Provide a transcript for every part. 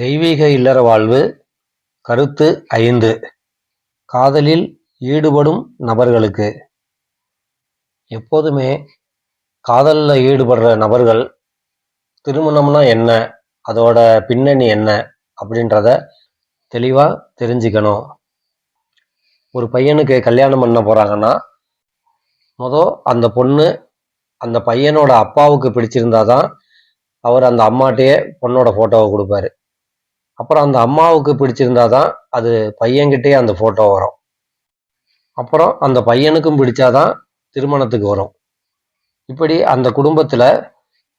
தெய்வீக இல்லற வாழ்வு கருத்து ஐந்து. காதலில் ஈடுபடும் நபர்களுக்கு. எப்போதுமே காதலில் ஈடுபடுற நபர்கள் திருமணம்னா என்ன அதோட பின்னணி என்ன அப்படின்றத தெளிவாக தெரிஞ்சுக்கணும். ஒரு பையனுக்கு கல்யாணம் பண்ண போகிறாங்கன்னா மொதல் அந்த பொண்ணு அந்த பையனோட அப்பாவுக்கு பிடிச்சிருந்தாதான் அவர் அந்த அம்மாட்டையே பொண்ணோட ஃபோட்டோவை கொடுப்பாரு. அப்புறம் அந்த அம்மாவுக்கு பிடிச்சிருந்தா தான் அது பையன்கிட்டே அந்த ஃபோட்டோ வரும். அப்புறம் அந்த பையனுக்கும் பிடிச்சாதான் திருமணத்துக்கு வரும். இப்படி அந்த குடும்பத்தில்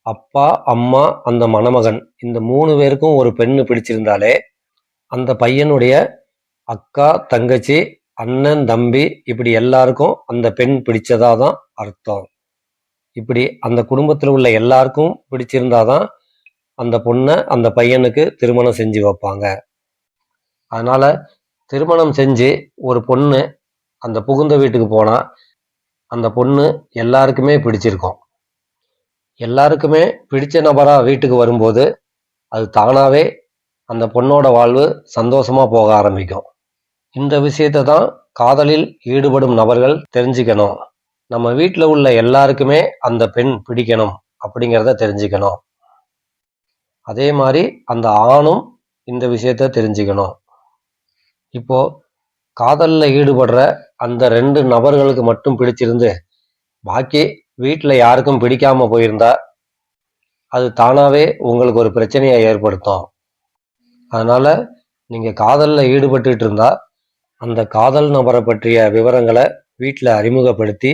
அப்பா அம்மா அந்த மணமகன் இந்த மூணு பேருக்கும் ஒரு பெண்ணு பிடிச்சிருந்தாலே அந்த பையனுடைய அக்கா தங்கச்சி அண்ணன் தம்பி இப்படி எல்லாருக்கும் அந்த பெண் பிடிச்சதா தான் அர்த்தம். இப்படி அந்த குடும்பத்தில் உள்ள எல்லாருக்கும் பிடிச்சிருந்தாதான் அந்த பொண்ணை அந்த பையனுக்கு திருமணம் செஞ்சு வைப்பாங்க. அதனால திருமணம் செஞ்சு ஒரு பொண்ணு அந்த புகுந்த வீட்டுக்கு போனால் அந்த பொண்ணு எல்லாருக்குமே பிடிச்சிருக்கும். எல்லாருக்குமே பிடிச்ச நபராக வீட்டுக்கு வரும்போது அது தானாகவே அந்த பொண்ணோட வாழ்வு சந்தோஷமாக போக ஆரம்பிக்கும். இந்த விஷயத்தை தான் காதலில் ஈடுபடும் நபர்கள் தெரிஞ்சுக்கணும். நம்ம வீட்டில் உள்ள எல்லாருக்குமே அந்த பெண் பிடிக்கணும் அப்படிங்கிறத தெரிஞ்சுக்கணும். அதே மாதிரி அந்த ஆணும் இந்த விஷயத்த தெரிஞ்சுக்கணும். இப்போ காதலில் ஈடுபடுற அந்த ரெண்டு நபர்களுக்கு மட்டும் பிடிச்சிருந்து பாக்கி வீட்டில் யாருக்கும் பிடிக்காம போயிருந்தா அது தானாகவே உங்களுக்கு ஒரு பிரச்சனையை ஏற்படுத்தும். அதனால் நீங்கள் காதலில் ஈடுபட்டுட்டு இருந்தா அந்த காதல் நபரை பற்றிய விவரங்களை வீட்டில் அறிமுகப்படுத்தி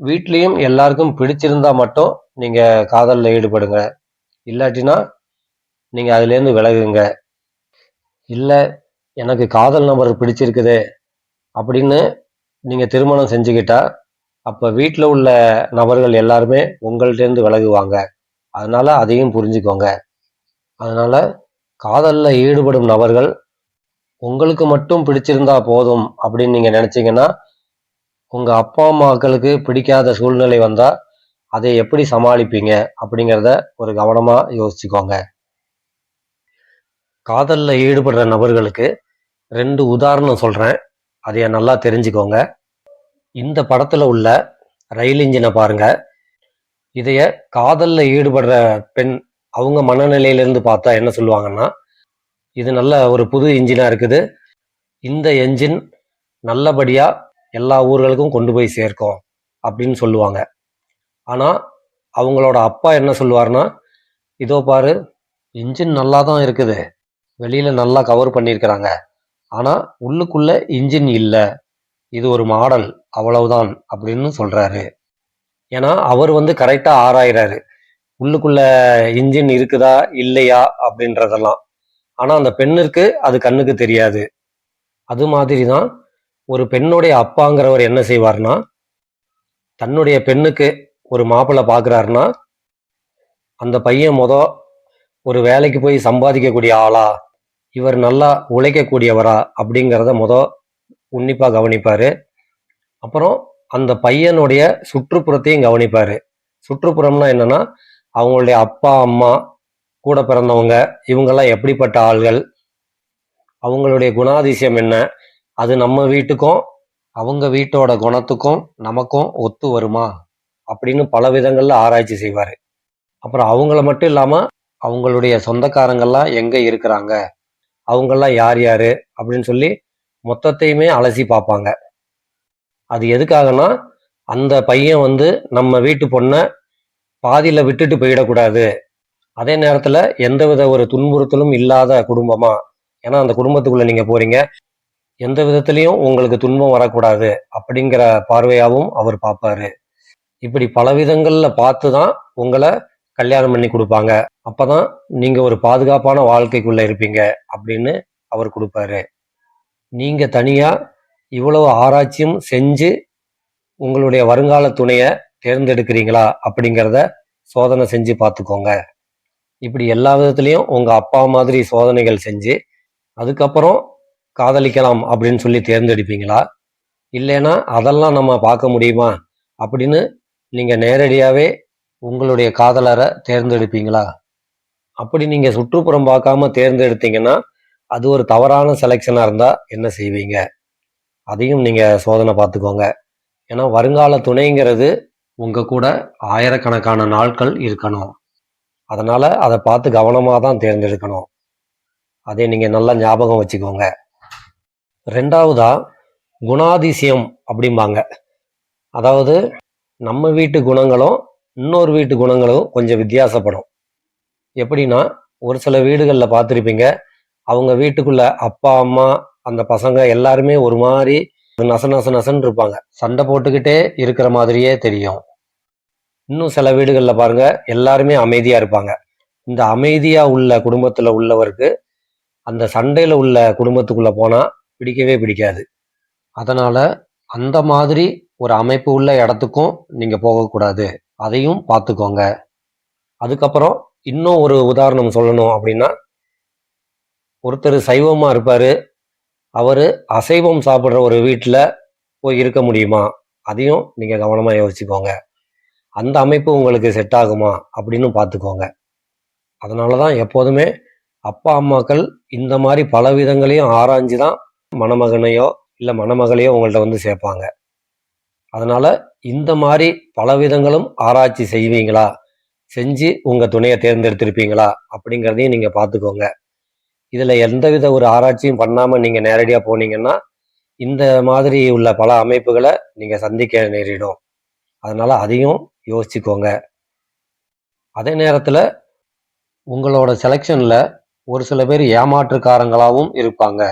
வீட்லேயும் எல்லாருக்கும் பிடிச்சிருந்தா மட்டும் நீங்கள் காதலில் ஈடுபடுங்க. இல்லாட்டினா நீங்கள் அதுலேருந்து விலகுங்க. இல்லை எனக்கு காதல் நபர் பிடிச்சிருக்குது அப்படின்னு நீங்கள் திருமணம் செஞ்சுக்கிட்டா அப்போ வீட்டில் உள்ள நபர்கள் எல்லாருமே உங்கள்கிட்டேருந்து விலகுவாங்க. அதனால் அதையும் புரிஞ்சுக்கோங்க. அதனால் காதலில் ஈடுபடும் நபர்கள் உங்களுக்கு மட்டும் பிடிச்சிருந்தா போதும் அப்படின்னு நீங்கள் நினச்சிங்கன்னா உங்கள் அப்பா அம்மாக்களுக்கு பிடிக்காத சூழ்நிலை வந்தால் அதை எப்படி சமாளிப்பீங்க அப்படிங்கிறத ஒரு கவனமாக யோசிச்சுக்கோங்க. காதலில் ஈடுபடுற நபர்களுக்கு ரெண்டு உதாரணம் சொல்கிறேன் அதைய நல்லா தெரிஞ்சுக்கோங்க. இந்த படத்தில் உள்ள ரயில் இன்ஜினை பாருங்க. இதைய காதலில் ஈடுபடுற பெண் அவங்க மனநிலையிலேருந்து பார்த்தா என்ன சொல்லுவாங்கன்னா இது நல்ல ஒரு புது இன்ஜினாக இருக்குது. இந்த என்ஜின் நல்லபடியாக எல்லா ஊர்களுக்கும் கொண்டு போய் சேர்க்கும் அப்படின்னு சொல்லுவாங்க. ஆனால் அவங்களோட அப்பா என்ன சொல்லுவார்னா இதோ பாரு இன்ஜின் நல்லா தான் இருக்குது. வெளியில் நல்லா கவர் பண்ணியிருக்கிறாங்க. ஆனால் உள்ளுக்குள்ள இன்ஜின் இல்லை. இது ஒரு மாடல் அவ்வளவுதான் அப்படின்னு சொல்கிறாரு ஏன்னா அவர் வந்து கரெக்டாக ஆராயிறாரு. உள்ளுக்குள்ள இன்ஜின் இருக்குதா இல்லையா அப்படின்றதெல்லாம். ஆனால் அந்த பெண்ணிற்கு அது கண்ணுக்கு தெரியாது. அது மாதிரி தான் ஒரு பெண்ணுடைய அப்பாங்கிறவர் என்ன செய்வார்னா தன்னுடைய பெண்ணுக்கு ஒரு மாப்பிள்ளை பார்க்குறாருன்னா அந்த பையன் மொதல் ஒரு வேலைக்கு போய் சம்பாதிக்கக்கூடிய ஆளா இவர் நல்லா உழைக்கக்கூடியவரா அப்படிங்கிறத முத உன்னிப்பா கவனிப்பாரு. அப்புறம் அந்த பையனுடைய சுற்றுப்புறத்தையும் கவனிப்பாரு. சுற்றுப்புறம்னா என்னன்னா அவங்களுடைய அப்பா அம்மா கூட பிறந்தவங்க இவங்கெல்லாம் எப்படிப்பட்ட ஆள்கள் அவங்களுடைய குணாதிசயம் என்ன அது நம்ம வீட்டுக்கும் அவங்க வீட்டோட குணத்துக்கும் நமக்கும் ஒத்து வருமா அப்படின்னு பல விதங்கள்ல ஆராய்ச்சி செய்வாரு. அப்புறம் அவங்கள மட்டும் இல்லாம அவங்களுடைய சொந்தக்காரங்கள்லாம் எங்கே இருக்கிறாங்க? அவங்கெல்லாம் யார் யார்? அப்படின்னு சொல்லி மொத்தத்தையுமே அலசி பார்ப்பாங்க. அது எதுக்காகனா அந்த பையன் வந்து நம்ம வீட்டு பொண்ணை பாதியில் விட்டுட்டு போயிடக்கூடாது. அதே நேரத்தில் எந்தவித ஒரு துன்புறுத்தலும் இல்லாத குடும்பமா? ஏன்னா அந்த குடும்பத்துக்குள்ளே நீங்கள் போகிறீங்க எந்த விதத்துலேயும் உங்களுக்கு துன்பம் வரக்கூடாது அப்படிங்கிற பார்வையாகவும் அவர் பார்ப்பாரு. இப்படி பல விதங்களில் பார்த்து தான் உங்களை கல்யாணம் பண்ணி கொடுப்பாங்க. அப்பதான் நீங்க ஒரு பாதுகாப்பான வாழ்க்கைக்குள்ள இருப்பீங்க அப்படின்னு அவர் கொடுப்பாரு. நீங்க தனியா இவ்வளவு ஆராய்ச்சியும் செஞ்சு உங்களுடைய வருங்கால துணையை தேர்ந்தெடுக்கிறீங்களா அப்படிங்கிறத சோதனை செஞ்சு பார்த்துக்கோங்க. இப்படி எல்லா விதத்துலையும் உங்கள் அப்பா மாதிரி சோதனைகள் செஞ்சு அதுக்கப்புறம் காதலிக்கலாம் அப்படின்னு சொல்லி தேர்ந்தெடுப்பீங்களா? இல்லைன்னா அதெல்லாம் நம்ம பார்க்க முடியுமா? அப்படின்னு நீங்கள் நேரடியாகவே உங்களுடைய காதலரை தேர்ந்தெடுப்பீங்களா? அப்படி நீங்க சுற்றுப்புறம் பார்க்காம தேர்ந்தெடுத்தீங்கன்னா அது ஒரு தவறான செலெக்ஷனா இருந்தா என்ன செய்வீங்க? அதையும் நீங்க சோதனை பார்த்துக்கோங்க. ஏன்னா வருங்கால துணைங்கிறது உங்க கூட ஆயிரக்கணக்கான நாட்கள் இருக்கணும். அதனால அதை பார்த்து கவனமாக தான் தேர்ந்தெடுக்கணும். அதை நீங்க நல்லா ஞாபகம் வச்சுக்கோங்க. ரெண்டாவதா குணாதிசயம் அப்படிம்பாங்க. அதாவது நம்ம வீட்டு குணங்களும் இன்னொரு வீட்டு குணங்களும் கொஞ்சம் வித்தியாசப்படும். எப்படின்னா ஒரு சில வீடுகளில் பார்த்துருப்பீங்க அவங்க வீட்டுக்குள்ள அப்பா அம்மா அந்த பசங்க எல்லாருமே ஒரு மாதிரி நச நச நசன்னு இருப்பாங்க. சண்டை போட்டுக்கிட்டே இருக்கிற மாதிரியே தெரியும். இன்னும் சில வீடுகளில் பாருங்க எல்லாருமே அமைதியா இருப்பாங்க. இந்த அமைதியா உள்ள குடும்பத்துல உள்ளவருக்கு அந்த சண்டையில உள்ள குடும்பத்துக்குள்ள போனா பிடிக்கவே பிடிக்காது. அதனால அந்த மாதிரி ஒரு அமைப்பு உள்ள இடத்துக்கும் நீங்கள் போகக்கூடாது அதையும் பார்த்துக்கோங்க. அதுக்கப்புறம் இன்னும் ஒரு உதாரணம் சொல்லணும் அப்படின்னா ஒருத்தர் சைவமாக இருப்பார். அவர் அசைவம் சாப்பிட்ற ஒரு வீட்டில் போய் இருக்க முடியுமா? அதையும் நீங்கள் கவனமாக யோசிச்சுக்கோங்க. அந்த அமைப்பு உங்களுக்கு செட் ஆகுமா? அப்படின்னு பார்த்துக்கோங்க. அதனால தான் எப்போதுமே அப்பா அம்மாக்கள் இந்த மாதிரி பல விதங்களையும் ஆராய்ஞ்சு தான் மணமகனையோ இல்லை மணமகளையோ உங்கள்கிட்ட வந்து சேர்ப்பாங்க. அதனால இந்த மாதிரி பல விதங்களும் ஆராய்ச்சி செய்வீங்களா? செஞ்சு உங்க துணையை தேர்ந்தெடுத்திருப்பீங்களா? அப்படிங்கிறதையும் நீங்க பார்த்துக்கோங்க. இதுல எந்தவித ஒரு ஆராய்ச்சியும் பண்ணாம நீங்க நேரடியா போனீங்கன்னா இந்த மாதிரி உள்ள பல அமைப்புகளை நீங்க சந்திக்க நேரிடும். அதனால அதையும் யோசிச்சுக்கோங்க. அதே நேரத்துல உங்களோட செலெக்ஷன்ல ஒரு சில பேர் ஏமாற்றுக்காரங்களாகவும் இருப்பாங்க.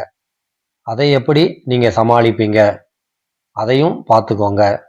அதை எப்படி நீங்க சமாளிப்பீங்க? அதையும் பார்த்துக்கோங்க.